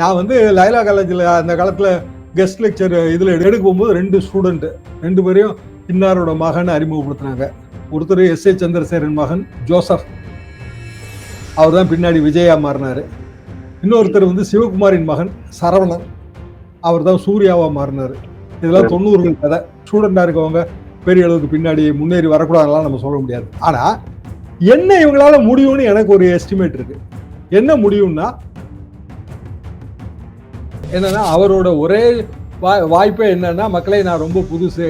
நான் வந்து லைலா காலேஜில் அந்த காலத்தில் கெஸ்ட் லெக்சர் இதில் எடுக்க போகும்போது ரெண்டு ஸ்டூடெண்ட்டு ரெண்டு பேரையும் இன்னாரோட மகன் அறிமுகப்படுத்துனாங்க. ஒருத்தர் எஸ் ஏ சந்திரசேகரன் மகன் ஜோசப். அவர் தான் பின்னாடி விஜயா மாறினார். இன்னொருத்தர் வந்து சிவகுமாரின் மகன் சரவணன். அவர் தான் சூர்யாவா மாறினார். இதெல்லாம் தொண்ணூறுகள் கதை. ஸ்டூடெண்டாக இருக்கவங்க பெரிய அளவுக்கு பின்னாடி முன்னேறி வரக்கூடாதுலாம் நம்ம சொல்ல முடியாது. ஆனால் என்ன இவங்களால முடியும்னு எனக்கு ஒரு எஸ்டிமேட் இருக்கு. என்ன முடியும்னா என்னன்னா அவரோட ஒரே வாய்ப்பே என்னன்னா மக்களே நான் ரொம்ப புதுசு.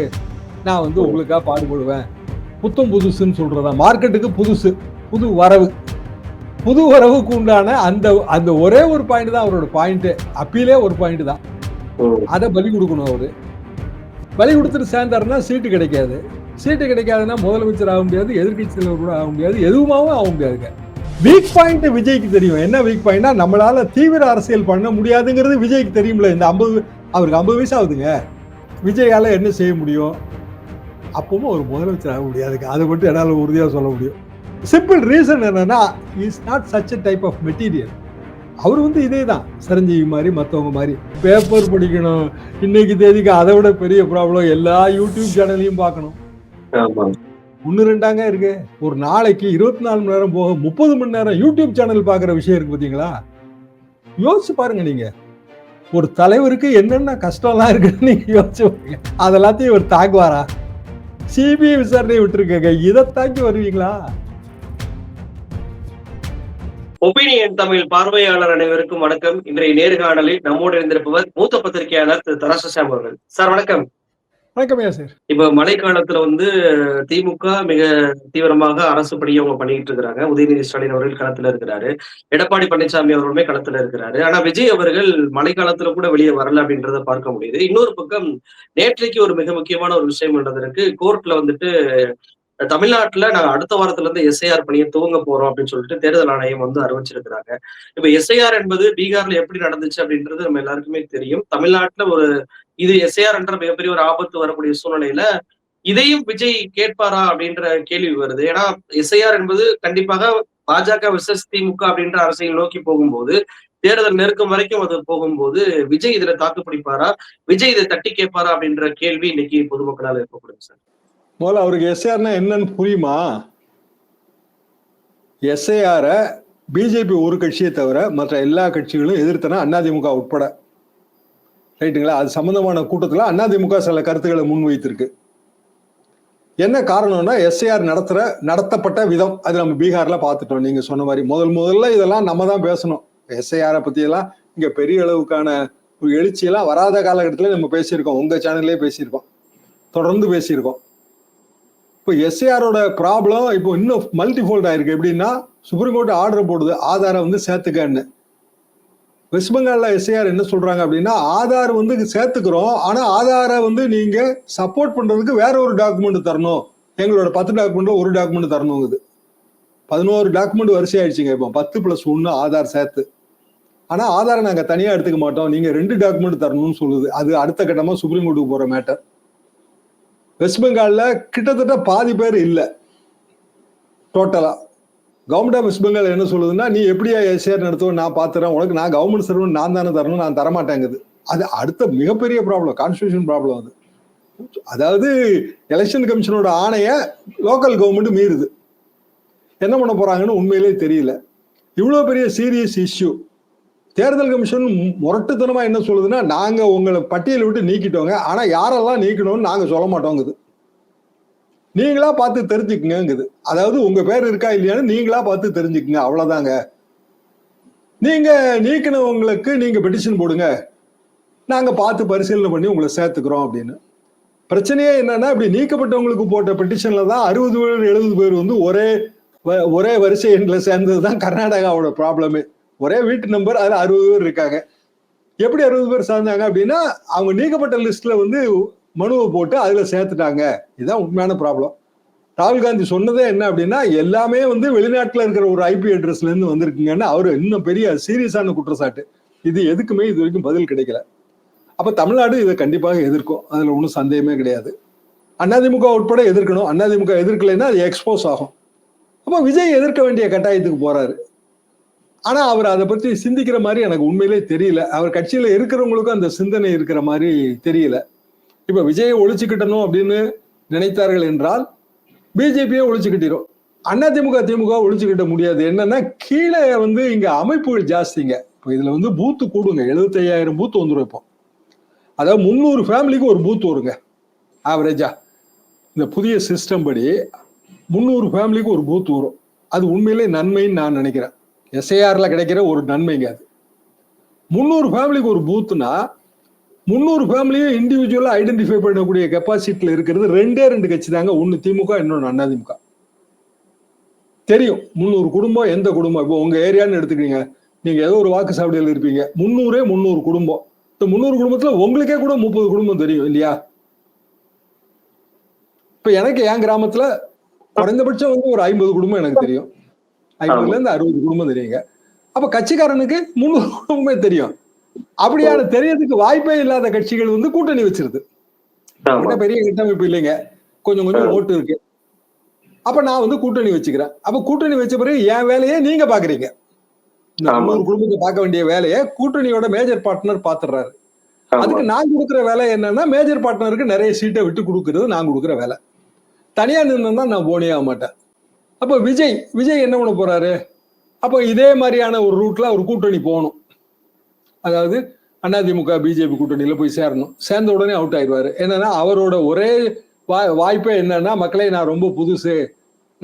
நான் வந்து உங்களுக்காக பாடுபடுவேன். புத்தம் புதுசுன்னு சொல்றதா? மார்க்கெட்டுக்கு புதுசு புது வரவு. புது வரவுக்கு உண்டான அந்த அந்த ஒரே ஒரு பாயிண்ட் தான் அவரோட பாயிண்ட் அப்பீலே ஒரு பாயிண்ட் தான். அதை பலி கொடுக்கணும் அவரு. பலி கொடுத்துட்டு சேர்ந்தாருன்னா சீட்டு கிடைக்காது. சீட்டு கிடைக்காதுன்னா முதலமைச்சர் ஆக முடியாது எதிர்க்கட்சி தலைவர் கூட ஆக முடியாது எதுவுமாவும் ஆக முடியாதுங்க. வீக் பாயிண்ட் விஜய்க்கு தெரியும். என்ன வீக் பாயிண்ட்னா நம்மளால தீவிர அரசியல் பண்ண முடியாதுங்கிறது விஜய்க்கு தெரியும்ல. இந்த ஐம்பது அவருக்கு ஐம்பது வயசு ஆகுதுங்க. விஜயால என்ன செய்ய முடியும்? அப்பவும் ஒரு முதலமைச்சர் ஆக முடியாதுங்க அதை மட்டும் என்னால் உறுதியாக சொல்ல முடியும். சிம்பிள் ரீசன் என்னன்னா is not such a type of material அவர் வந்து இதே தான் சிரஞ்சீவி மாதிரி மற்றவங்க மாதிரி. பேப்பர் படிக்கணும். இன்னைக்கு தேதிக்கு அதை விட பெரிய ப்ராப்ளம் எல்லா யூடியூப் சேனலையும் பார்க்கணும். ஆமாம் ஒன்று ரெண்டாங்க இருக்கு. ஒரு நாளைக்கு இருபத்தி நாலு மணி நேரம் போக முப்பது மணி நேரம் யூடியூப் சேனல் பார்க்குற விஷயம் இருக்கு பார்த்தீங்களா யோசிச்சு பாருங்க நீங்க. ஒரு தலைவருக்கு என்னென்ன கஷ்டம்லாம் இருக்குன்னு நீங்க யோசிச்சு பாருங்க. அதெல்லாத்தையும் இவர் தாக்குவாரா? சிபிஐ விசாரணை விட்டுருக்கங்க. இதை தாக்கி வருவீங்களா? ஒபீனியன் தமிழ் பார்வையாளர் அனைவருக்கும் வணக்கம். இன்றைய நேர்காணலில் நம்மோடு இருந்திருப்பவர் மூத்த பத்திரிகையாளர் திரு தராசசாம் அவர்கள். சார் வணக்கம். வணக்கம்யா சார். இப்ப மழைக்காலத்துல வந்து திமுக மிக தீவிரமாக அரசு பணியை அவங்க பண்ணிட்டு இருக்கிறாங்க. உதயநிதி ஸ்டாலின் அவர்கள் களத்துல இருக்கிறாரு. எடப்பாடி பழனிசாமி அவர்களுமே களத்துல இருக்கிறாரு. ஆனா விஜய் அவர்கள் மழை காலத்துல கூட வெளியே வரல அப்படின்றத பார்க்க முடியுது. இன்னொரு பக்கம் நேற்றைக்கு ஒரு மிக முக்கியமான ஒரு விஷயம் நடந்திருக்கு. கோர்ட்ல வந்துட்டு தமிழ்நாட்டுல நாங்க அடுத்த வாரத்துல இருந்து எஸ்ஐஆர் பணியை துவங்க போறோம் அப்படின்னு சொல்லிட்டு தேர்தல் ஆணையம் வந்து அறிவிச்சிருக்கிறாங்க. இப்ப எஸ்ஐஆர் என்பது பீகார்ல எப்படி நடந்துச்சு அப்படின்றது நம்ம எல்லாருக்குமே தெரியும். தமிழ்நாட்டுல ஒரு இது எஸ்ஐஆர் என்ற மிகப்பெரிய ஒரு ஆபத்து வரக்கூடிய சூழ்நிலையில இதையும் விஜய் கேட்பாரா அப்படின்ற கேள்வி வருது. ஏன்னா எஸ்ஐஆர் என்பது கண்டிப்பாக பாஜக விசஸ் திமுக அப்படின்ற அரசியல் நோக்கி போகும்போது தேர்தல் நெருக்கம் வரைக்கும் அது போகும்போது விஜய் இதுல தாக்கு பிடிப்பாரா? விஜய் இதை தட்டி கேட்பாரா அப்படின்ற கேள்வி இன்னைக்கு பொதுமக்களால் இருக்கப்படுது சார். முதல்ல அவருக்கு எஸ்ஏஆர்னா என்னன்னு புரியுமா? எஸ்ஏஆரை பிஜேபி ஒரு கட்சியை தவிர மற்ற எல்லா கட்சிகளும் எதிர்த்தன அதிமுக உட்பட. ரைட்டுங்களா? அது சம்பந்தமான கூட்டத்தில் அதிமுக சில கருத்துக்களை முன்வைத்திருக்கு. என்ன காரணம்னா எஸ்ஏஆர் நடத்துகிற நடத்தப்பட்ட விதம். அது நம்ம பீகாரில் பார்த்துட்டோம். நீங்க சொன்ன மாதிரி முதல் முதல்ல இதெல்லாம் நம்ம தான் பேசணும். எஸ்ஐஆரை பற்றியெல்லாம் இங்கே பெரிய அளவுக்கான ஒரு எழுச்சியெல்லாம் வராத காலகட்டத்தில் நம்ம பேசியிருக்கோம். உங்கள் சேனல்லே பேசியிருக்கோம். தொடர்ந்து பேசியிருக்கோம். இப்போ எஸ்ஏஆரோட ப்ராப்ளம் இப்போ இன்னும் மல்டிஃபோல்ட் ஆயிருக்கு. எப்படின்னா சுப்ரீம் கோர்ட் ஆர்டர் போடுது. ஆதாரை வந்து சேர்த்துக்கன்னு. வெஸ்ட் பெங்கால்ல எஸ்ஏஆர் என்ன சொல்றாங்க அப்படின்னா ஆதார் வந்து சேர்த்துக்கிறோம். ஆனா ஆதாரை வந்து நீங்க சப்போர்ட் பண்றதுக்கு வேற ஒரு டாக்குமெண்ட் தரணும். எங்களோட பத்து டாக்குமெண்ட்ல ஒரு டாக்குமெண்ட் தரணுங்குது. பதினோரு டாக்குமெண்ட் வரிசையாயிடுச்சுங்க இப்போ. பத்து பிளஸ் ஒன்று ஆதார் சேர்த்து. ஆனா ஆதாரை நாங்க தனியா எடுத்துக்க மாட்டோம். நீங்க ரெண்டு டாக்குமெண்ட் தரணும்னு சொல்லுது. அது அடுத்த கட்டமா சுப்ரீம் கோர்ட்டுக்கு போற மேட்டர் வெஸ்ட் பெங்காலில் கிட்டத்தட்ட பாதி பேர் இல்லை. டோட்டலாக கவர்மெண்ட் ஆஃப் வெஸ்ட் பெங்கால் என்ன சொல்லுதுன்னா நீ எப்படியா எஸ்ஏஆர் நடத்துவோம் நான் பார்த்துறேன் உனக்கு நான் கவர்மெண்ட் சர்வன் நான் தானே தரணும். நான் தரமாட்டேங்குது. அது அடுத்த மிகப்பெரிய ப்ராப்ளம் கான்ஸ்டியூஷன் ப்ராப்ளம் அது. அதாவது எலெக்ஷன் கமிஷனோட ஆணையை லோக்கல் கவர்மெண்ட் மீறுது. என்ன பண்ண போறாங்கன்னு உண்மையிலே தெரியல. இவ்வளோ பெரிய சீரியஸ் இஷ்யூ தேர்தல் கமிஷன் முரட்டுத்தனமா என்ன சொல்லுதுன்னா நாங்க உங்களை பட்டியலை விட்டு நீக்கிட்டோங்க. ஆனா யாரெல்லாம் நீக்கணும்னு நாங்க சொல்ல மாட்டோங்குது. நீங்களா பார்த்து தெரிஞ்சுக்குங்கிறது அதாவது உங்க பேர் இருக்கா இல்லையான்னு நீங்களா பார்த்து தெரிஞ்சுக்குங்க. அவ்வளவுதாங்க. நீங்க நீக்கினவங்களுக்கு நீங்க பெட்டிஷன் போடுங்க. நாங்க பார்த்து பரிசீலனை பண்ணி உங்களை சேர்த்துக்கிறோம் அப்படின்னு. பிரச்சனையே என்னன்னா இப்படி நீக்கப்பட்டவங்களுக்கு போட்ட பெட்டிஷன்ல தான் அறுபது பேர் எழுபது பேர் வந்து ஒரே வ- ஒரே வரிசை எண்ணில் சேர்ந்தது தான் கர்நாடகாவோட ப்ராப்ளமே ஒரே வீட்டு நம்பர் அதில் அறுபது பேர் இருக்காங்க. எப்படி அறுபது பேர் சார்ந்தாங்க அப்படின்னா அவங்க நீக்கப்பட்ட லிஸ்ட்ல வந்து மனுவை போட்டு அதுல சேர்த்துட்டாங்க. இதுதான் உண்மையான ப்ராப்ளம் ராகுல் காந்தி சொன்னதே என்ன அப்படின்னா எல்லாமே வந்து வெளிநாட்டில் இருக்கிற ஒரு ஐபி அட்ரஸ்ல இருந்து வந்திருக்குங்கன்னு அவர் இன்னும் பெரிய சீரியஸான குற்றச்சாட்டு. இது எதுக்குமே இது வரைக்கும் பதில் கிடைக்கல. அப்ப தமிழ்நாடு இதை கண்டிப்பாக எதிர்க்கும். அதுல ஒன்றும் சந்தேகமே கிடையாது. அதிமுக உட்பட எதிர்க்கணும். அதிமுக எதிர்க்கலைன்னா அது எக்ஸ்போஸ் ஆகும். அப்போ விஜய் எதிர்க்க வேண்டிய கட்டாயத்துக்கு போறாரு. ஆனா அவர் அதை பத்தி சிந்திக்கிற மாதிரி எனக்கு உண்மையிலே தெரியல. அவர் கட்சியில இருக்கிறவங்களுக்கும் அந்த சிந்தனை இருக்கிற மாதிரி தெரியல. இப்ப விஜயை ஒழிச்சுக்கிட்டணும் அப்படின்னு நினைத்தார்கள் என்றால் பிஜேபியை ஒழிச்சுக்கிட்டிரும். அண்ணா திமுக ஒழிச்சுக்கிட்ட முடியாது. என்னன்னா கீழே வந்து இங்க அமைப்புகள் ஜாஸ்திங்க. இப்போ இதுல வந்து பூத்து கூடுங்க. எழுபத்தையாயிரம் பூத்து வந்துடும் இப்போ. அதாவது முந்நூறு ஃபேமிலிக்கு ஒரு பூத் வருங்க. ஆவரேஜா இந்த புதிய சிஸ்டம் படி முந்நூறு ஃபேமிலிக்கு ஒரு பூத் வரும். அது உண்மையிலே நன்மைன்னு நான் நினைக்கிறேன். எஸ்ஐஆர்ல கிடைக்கிற ஒரு நன்மைங்க அது. முந்நூறு ஃபேமிலிக்கு ஒரு பூத்துனா முந்நூறு ஃபேமிலியும் இண்டிவிஜுவலா ஐடென்டிஃபை பண்ணக்கூடிய கெப்பாசிட்டியில் இருக்கிறது ரெண்டே ரெண்டு கட்சி தாங்க. ஒன்னு திமுக இன்னொன்று அதிமுக தெரியும். முந்நூறு குடும்பம் எந்த குடும்பம்? இப்போ உங்க ஏரியான்னு எடுத்துக்கிறீங்க நீங்க ஏதோ ஒரு வாக்கு சாவடியில் இருப்பீங்க. முந்நூறே முந்நூறு குடும்பம். இந்த முந்நூறு குடும்பத்துல உங்களுக்கே கூட முப்பது குடும்பம் தெரியும் இல்லையா? இப்போ எனக்கு என் கிராமத்துல குறைந்தபட்சம் வந்து ஒரு ஐம்பது குடும்பம் எனக்கு தெரியும். ஐம்பதுல இருந்து அறுபது குடும்பம் தெரியுங்க. அப்ப கட்சிக்காரனுக்கு முந்நூறு குடும்பமே தெரியும். அப்படியான தெரியறதுக்கு வாய்ப்பே இல்லாத கட்சிகள் வந்து கூட்டணி வச்சிருது. பெரிய கட்டமைப்பு இல்லைங்க. கொஞ்சம் கொஞ்சம் ஓட்டு இருக்கு. அப்ப நான் வந்து கூட்டணி வச்சுக்கிறேன். அப்ப கூட்டணி வச்ச பிறகு என் வேலையை நீங்க பாக்குறீங்க. முந்நூறு குடும்பத்தை பார்க்க வேண்டிய வேலையை கூட்டணியோட மேஜர் பார்ட்னர் பாத்துறாரு. அதுக்கு நான் கொடுக்குற வேலை என்னன்னா மேஜர் பார்ட்னருக்கு நிறைய சீட்டை விட்டு கொடுக்கறது நான் கொடுக்குற வேலை. தனியா நின்னா நான் போனே ஆக மாட்டேன். அப்போ விஜய் விஜய் என்ன பண்ண போறாரு? அப்போ இதே மாதிரியான ஒரு ரூட்ல ஒரு கூட்டணி போகணும். அதாவது அதிமுக பிஜேபி கூட்டணியில போய் சேரணும். சேர்ந்த உடனே அவுட் ஆயிடுவாரு. என்னன்னா அவரோட ஒரே வாய்ப்பே என்னன்னா மக்களே நான் ரொம்ப புதுசு.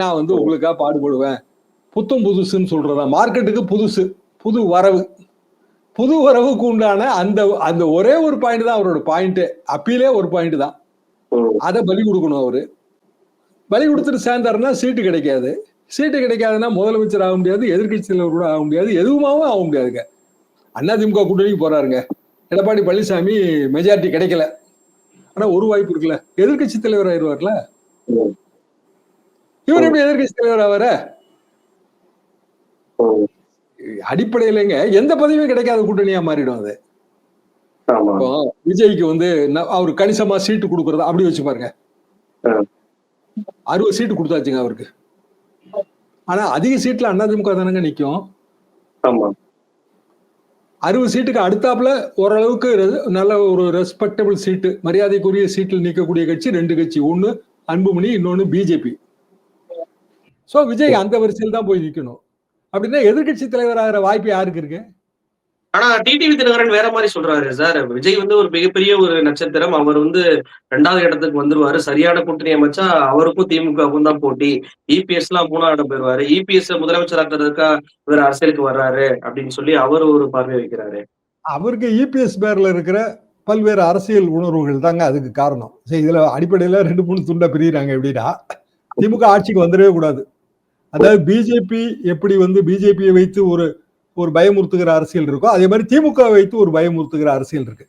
நான் வந்து உங்களுக்காக பாடுபடுவேன். புத்தம் புதுசுன்னு சொல்றதா? மார்க்கெட்டுக்கு புதுசு புது வரவு. புது வரவுக்கு உண்டான அந்த அந்த ஒரே ஒரு பாயிண்ட் தான் அவரோட பாயிண்ட் அப்பீலே ஒரு பாயிண்ட் தான். அதை பலி கொடுக்கணும் அவரு. பலி கொடுத்துட்டு சேர்ந்தாருன்னா சீட்டு கிடைக்காது. சீட்டு கிடைக்காதுன்னா முதலமைச்சர் ஆக முடியாது எதிர்க்கட்சி தலைவர் கூட ஆக முடியாது எதுவுமாவும் ஆக முடியாதுங்க. அதிமுக கூட்டணிக்கு போறாருங்க. எடப்பாடி பழனிசாமி மெஜாரிட்டி கிடைக்கல. ஆனா ஒரு வாய்ப்பு இருக்குல்ல எதிர்க்கட்சி தலைவர் ஆயிடுவார்ல. இவர் எப்படி எதிர்க்கட்சி தலைவர் ஆவார. அடிப்படையிலங்க எந்த பதவியும் கிடைக்காத கூட்டணியா மாறிடும் அது. விஜய்க்கு வந்து அவர் கணிசமா சீட்டு கொடுக்கறது அப்படி வச்சு பாருங்க. அறுபது சீட்டு கொடுத்தாச்சுங்க அவருக்கு. ஆனா அதிக சீட்ல அதிமுக தானங்க நிக்கும். ஆமா. அறுபது சீட்டுக்கு அடுத்தாப்புல ஓரளவுக்கு நல்ல ஒரு ரெஸ்பெக்டபிள் சீட்டு மரியாதைக்குரிய சீட்டில் நிற்கக்கூடிய கட்சி ரெண்டு கட்சி. ஒன்னு அன்புமணி இன்னொன்னு பிஜேபி சோ விஜய் அந்த வரிசையில் தான் போய் நிக்கணும். அப்படின்னா எதிர்க்கட்சி தலைவர் ஆகிற வாய்ப்பு யாருக்கு இருக்கு? ஆனா டிடிவி தினகரன் வேற மாதிரி சொல்றாரு. சார் விஜய் வந்து ஒரு மிகப்பெரிய ஒரு நட்சத்திரம். அவர் வந்து ரெண்டாவது இடத்துக்கு வந்துருவாரு. சரியான கூட்டணி அமைச்சா அவருக்கும் திமுகவுக்கும் தான் போட்டி. இபிஎஸ் எல்லாம் மூணாவது இடம் போயிருவாரு இபிஎஸ் முதலமைச்சராக்கிறதுக்கா இவர் அரசியலுக்கு வர்றாரு அப்படின்னு சொல்லி அவர் ஒரு பார்வை வைக்கிறாரு. அவருக்கு இபிஎஸ் பேர்ல இருக்கிற பல்வேறு அரசியல் உணர்வுகள் தாங்க அதுக்கு காரணம். சரி இதுல அடிப்படையில ரெண்டு மூணு துண்டா பிரியிறாங்க எப்படின்னா திமுக ஆட்சிக்கு வந்துடவே கூடாது. அதாவது பிஜேபி எப்படி வந்து பிஜேபியை வைத்து ஒரு ஒரு பயமுறுத்துகிற அரசியல் இருக்கோ அதே மாதிரி திமுக வைத்து ஒரு பயமுறுத்துகிற அரசியல் இருக்கு.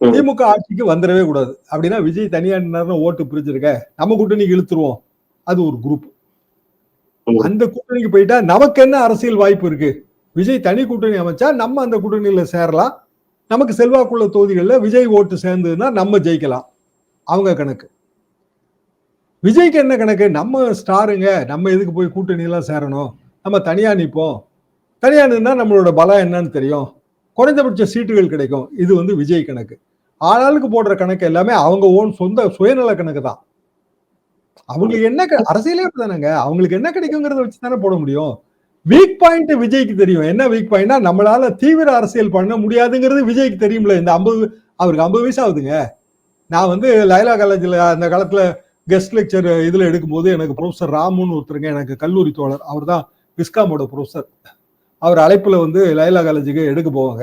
திமுக ஆட்சிக்கு வந்துடவே கூடாது. அப்படின்னா விஜய் தனியா ஓட்டு பிரிச்சிருக்க நம்ம கூட்டணிக்கு இழுத்துருவோம். அது ஒரு குரூப். அந்த கூட்டணிக்கு போயிட்டா நமக்கு என்ன அரசியல் வாய்ப்பு இருக்கு? விஜய் தனி கூட்டணி அமைச்சா நம்ம அந்த கூட்டணியில சேரலாம். நமக்கு செல்வாக்குள்ள தொகுதிகளில் விஜய் ஓட்டு சேர்ந்ததுன்னா நம்ம ஜெயிக்கலாம். அவங்க கணக்கு. விஜய்க்கு என்ன கணக்கு? நம்ம ஸ்டாருங்க நம்ம எதுக்கு போய் கூட்டணி எல்லாம் சேரணும்? நம்ம தனியா நிற்போம் தனியா நம்மளோட பலம் என்னன்னு தெரியும். குறைந்தபட்ச சீட்டுகள் கிடைக்கும். இது வந்து விஜய் கணக்கு. ஆளாளுக்கு போடுற கணக்கு எல்லாமே அவங்க ஓன் சொந்த சுயநல கணக்கு தான். அவங்களுக்கு என்ன அரசியலே தானேங்க அவங்களுக்கு என்ன கிடைக்குங்கிறத வச்சு தானே போட முடியும். வீக் பாயிண்ட் விஜய்க்கு தெரியும். என்ன வீக் பாயிண்ட்னா நம்மளால தீவிர அரசியல் பண்ண முடியாதுங்கிறது விஜய்க்கு தெரியும்ல. இந்த ஐம்பது அவருக்கு ஐம்பது வயசு ஆகுதுங்க. நான் வந்து லைலா காலேஜில் அந்த காலத்தில் கெஸ்ட் லெக்சர் இதில் எடுக்கும்போது எனக்கு ப்ரொஃபஸர் ராமுன்னு ஒருத்தருங்க எனக்கு கல்லூரி தோழர். அவர் தான் விஸ்காமோட ப்ரொஃபஸர் அவர் அழைப்புல வந்து லைலா காலேஜுக்கு எடுக்க போவாங்க.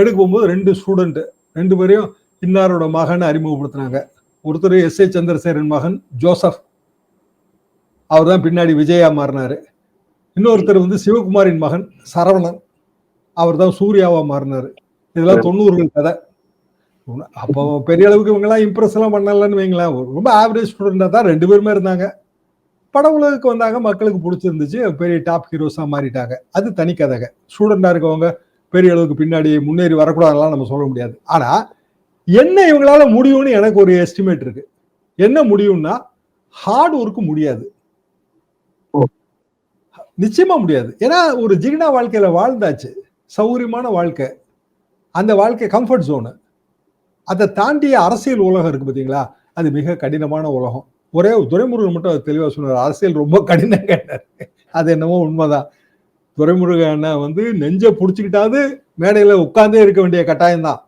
எடுக்க போகும்போது ரெண்டு ஸ்டூடெண்ட் ரெண்டு பேரையும் இன்னாரோட மகன் அறிமுகப்படுத்தினாங்க. ஒருத்தர் எஸ் ஏ சந்திரசேகரன் மகன் ஜோசப். அவர் தான் பின்னாடி விஜயா மாறினாரு. இன்னொருத்தர் வந்து சிவகுமாரின் மகன் சரவணன். அவர் தான் சூர்யாவா மாறினாரு. இதெல்லாம் தொண்ணூறுகள் கதை. அப்போ பெரிய அளவுக்கு இவங்கெல்லாம் இம்ப்ரெஸ் எல்லாம் பண்ணலன்னு வைங்களேன். ரொம்ப ஆவரேஜ் ஸ்டூடெண்டா தான் ரெண்டு பேருமே இருந்தாங்க. பட உலகுக்கு வந்தாங்க மக்களுக்கு பிடிச்சிருந்துச்சு. பெரிய டாப் ஹீரோஸா மாறிட்டாங்க. அது தனி கதைங்க ஸ்டூடெண்டா இருக்கவங்க பெரிய அளவுக்கு பின்னாடி முன்னேறி வரக்கூடாதுலாம் நம்ம சொல்ல முடியாது. ஆனா என்ன இவங்களால முடியும்னு எனக்கு ஒரு எஸ்டிமேட் இருக்கு. என்ன முடியும்னா ஹார்ட் ஒர்க் முடியாது. நிச்சயமா முடியாது. ஏன்னா ஒரு ஜிகினா வாழ்க்கையில வாழ்ந்தாச்சு. சௌகரியமான வாழ்க்கை. அந்த வாழ்க்கை கம்ஃபர்ட் ஜோனு அதை தாண்டிய அரசியல் உலகம் இருக்கு பார்த்தீங்களா அது மிக கடினமான உலகம். ஒரே துரைமுருகன் மட்டும் அது தெளிவாக சொன்னார். அரசியல் ரொம்ப கடினம் கேட்டார். அது என்னமோ உண்மைதான். துரைமுருகன் வந்து நெஞ்ச புடிச்சுக்கிட்டாவது மேடையில உட்கார்ந்தே இருக்க வேண்டிய கட்டாயம் தான்.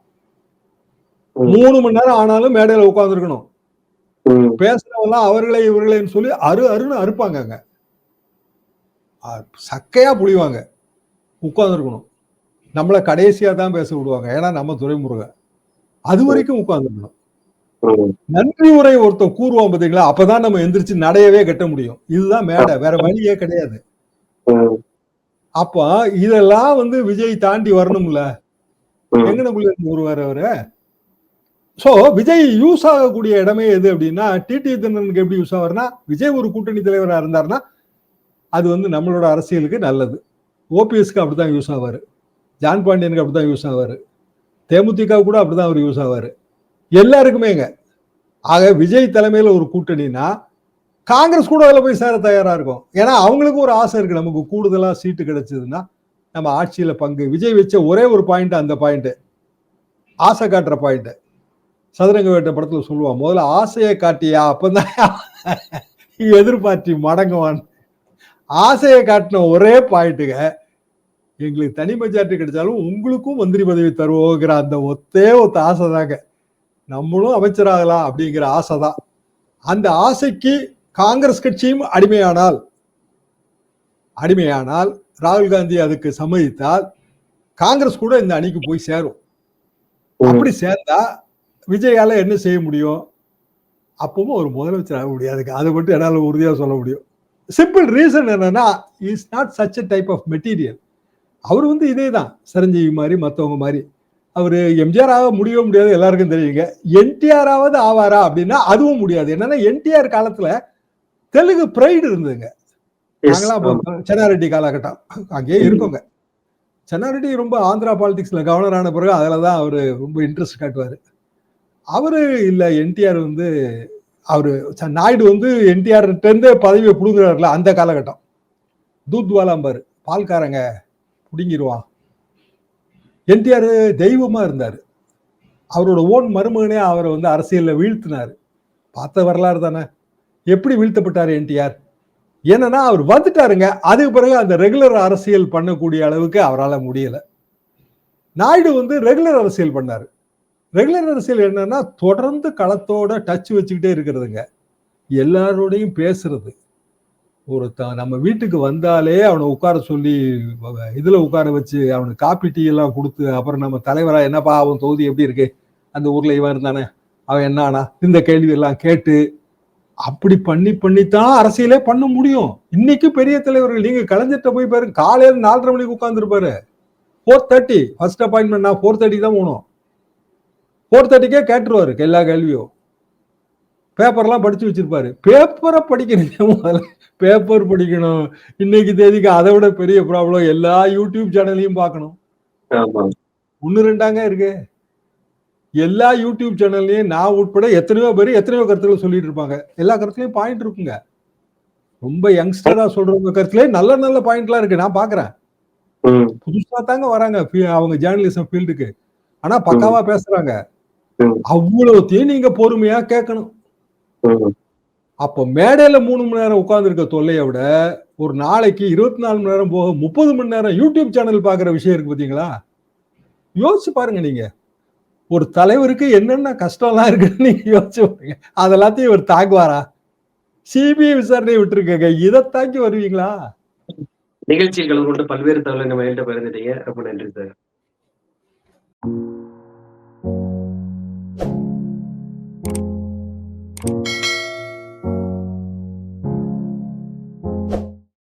மூணு மணி நேரம் ஆனாலும் மேடையில உட்கார்ந்துருக்கணும். ம், பேசுறவங்கலாம் அவர்களே இவர்களேன்னு சொல்லி அரு அருன்னு அறுப்பாங்க அங்க. சக்கையா புளிவாங்க. உட்கார்ந்துருக்கணும். நம்மள கடைசியா தான் பேச விடுவாங்க. ஏன்னா நம்ம துரைமுருகன். அது வரைக்கும் உட்கார்ந்துருக்கணும். நன்றி உரை ஒருத்தன் கூறுவான் பாத்தீங்களா? அப்பதான் நம்ம எந்திரிச்சு நடையவே கட்ட முடியும். இதுதான் மேடை வேற வழியே கிடையாது. அப்ப இதெல்லாம் வந்து விஜய் தாண்டி வரணும்ல? எங்கன ஒருவர் அவரு? சோ விஜய் யூஸ் ஆகக்கூடிய இடமே எது அப்படின்னா டிடி தினனுக்கு எப்படி யூஸ் ஆகுறனா விஜய் ஒரு கூட்டணி தலைவரா இருந்தாருன்னா அது வந்து நம்மளோட அரசியலுக்கு நல்லது. ஓபிஎஸ்க்கு அப்படிதான் யூஸ் ஆவாரு. ஜான் பாண்டியனுக்கு அப்படிதான் யூஸ் ஆவாரு. தேமுதிக கூட அப்படிதான் அவர் யூஸ் ஆவாரு. எல்லாருக்குமேங்க. ஆக விஜய் தலைமையில் ஒரு கூட்டணினா காங்கிரஸ் கூட அதில் போய் சேர தயாராக இருக்கும். ஏன்னா அவங்களுக்கும் ஒரு ஆசை இருக்குது நமக்கு கூடுதலாக சீட்டு கிடைச்சதுன்னா நம்ம ஆட்சியில் பங்கு. விஜய் வச்ச ஒரே ஒரு பாயிண்ட் அந்த பாயிண்ட்டு ஆசை காட்டுற பாயிண்ட்டு சதுரங்க வேட்டை படத்தில் சொல்லுவான் முதல்ல ஆசையை காட்டியா? அப்போதான் எதிர்பார்த்தி மடங்குவான். ஆசையை காட்டின ஒரே பாயிண்ட்டுங்க எங்களுக்கு தனி மெஜாரிட்டி கிடைச்சாலும் உங்களுக்கும் மந்திரி பதவி தருவோங்கிற அந்த ஒத்தே ஒத்த ஆசை தாங்க நம்மளும் அமைச்சராகலாம் அப்படிங்கிற ஆசை தான் அந்த ஆசைக்கு காங்கிரஸ் கட்சியும் அடிமையானால் அடிமையானால் ராகுல் காந்தி அதுக்கு சம்மதித்தால் காங்கிரஸ் கூட இந்த அணிக்கு போய் சேரும். அப்படி சேர்ந்தா விஜயால என்ன செய்ய முடியும்? அப்பவும் ஒரு முதலமைச்சர் ஆக முடியாதுங்க அதை மட்டும் என்னால உறுதியா சொல்ல முடியும். சிம்பிள் ரீசன் என்னன்னா is not such a type of material அவர் வந்து இதே தான் சிரஞ்சீவி மாதிரி மற்றவங்க மாதிரி. அவர் எம்ஜிஆர் ஆக முடியவே முடியாது எல்லாருக்கும் தெரியுங்க. என்டிஆர் ஆவது ஆவாரா அப்படின்னா அதுவும் முடியாது. என்னன்னா என்டிஆர் காலத்துல தெலுங்கு ப்ரைடு இருந்ததுங்க. நாங்களாம் சென்னாரெட்டி காலகட்டம். அங்கேயே இருக்கோங்க. சென்னாரெட்டி ரொம்ப ஆந்திரா பாலிடிக்ஸ்ல கவர்னர் ஆன பிறகு அதுல தான் அவர் ரொம்ப இன்ட்ரெஸ்ட் காட்டுவார். அவரு இல்ல என்டிஆர் வந்து அவரு ச- நாயுடு வந்து என்டிஆர் இருந்து பதவியை புடுங்குறாருல அந்த காலகட்டம். தூத்வாலாம்பாரு பால்காரங்க புடுங்கிடுவான் என்டிஆர் தெய்வமாக இருந்தார். அவரோட ஓன் மருமகனே அவரை வந்து அரசியலில் வீழ்த்தினார். பார்த்த வரலாறு தானே? எப்படி வீழ்த்தப்பட்டார் என்டிஆர்? என்னன்னா அவர் வந்துட்டாருங்க. அதுக்கு பிறகு அந்த ரெகுலர் அரசியல் பண்ணக்கூடிய அளவுக்கு அவரால் முடியலை. நாயுடு வந்து ரெகுலர் அரசியல் பண்ணாரு. ரெகுலர் அரசியல் என்னன்னா தொடர்ந்து களத்தோட டச் வச்சுக்கிட்டே இருக்கிறதுங்க. எல்லாரோடையும் பேசுறது. ஒருத்தன் நம்ம வீட்டுக்கு வந்தாலே அவனை உட்கார சொல்லி இதில் உட்கார வச்சு அவனுக்கு காப்பி டீ எல்லாம் கொடுத்து அப்புறம் நம்ம தலைவரா என்னப்பா அவன் தொகுதி எப்படி இருக்கு? அந்த ஊர்ல இவன் இருந்தானே? அவன் என்னானா இந்த கேள்வி எல்லாம் கேட்டு அப்படி பண்ணி பண்ணித்தான் அரசியலே பண்ண முடியும். இன்னைக்கு பெரிய தலைவர்கள் நீங்க கலைஞர்கிட்ட போய் பாருங்க காலையில நாலரை மணிக்கு உட்காந்துருப்பாரு ஃபோர் தேர்ட்டி ஃபர்ஸ்ட் அப்பாயின்மெண்ட் நான் ஃபோர் தேர்ட்டி தான் போகணும். ஃபோர் தேர்ட்டிக்கே கேட்டுருவாரு எல்லா கேள்வியும். பேப்பர்லாம் படிச்சு வச்சிருப்பாரு. பேப்பரை படிக்கணும் முதல்ல. பேப்பர் படிக்கணும். இன்னைக்கு தேதிக்கு அதை விட பெரிய ப்ராப்ளம் எல்லா யூடியூப் சேனலையும் பார்க்கணும். ஒன்னு ரெண்டாங்க இருக்கு. எல்லா யூடியூப் சேனல்லையும் நான் உட்பட எத்தனையோ பேர் எத்தனையோ கருத்துக்கள் சொல்லிட்டு இருப்பாங்க. எல்லா கருத்துலயும் பாயிண்ட் இருக்குங்க. ரொம்ப யங்ஸ்டரா சொல்றவங்க கருத்துலயே நல்ல நல்ல பாயிண்ட்லாம் இருக்கு. நான் பாக்குறேன். புதுசா தாங்க வராங்க. அவங்க ஜேர்னலிசம் ஃபீல்டுக்கு ஆனா பக்காவா பேசுறாங்க. அவ்வளவுத்தையும் நீங்க பொறுமையா கேட்கணும். அப்போ மேடையில மூணு மணி நேரம் உட்கார்ந்துருக்க தொல்லையை விட ஒரு நாளைக்கு இருபத்தி நாலு மணி நேரம் போக முப்பது மணி நேரம் யூடியூப் சேனல் பாக்குற விஷயம் இருக்கு பாத்தீங்களா? யோசிச்சு பாருங்க நீங்க. ஒரு தலைவருக்கு என்னென்ன கஷ்டம்லாம் இருக்குன்னு நீங்க யோசிச்சு பாருங்க. அதெல்லாத்தையும் இவர் தாக்குவாரா? சிபிஐ விசாரணை விட்டுருக்கங்க. இதை தாக்கி வருவீங்களா? நிகழ்ச்சியில் கலந்து கொண்டு பல்வேறு தகவலை நம்ம என்கிட்ட பகிர்ந்துட்டீங்க. ரொம்ப நன்றி சார்.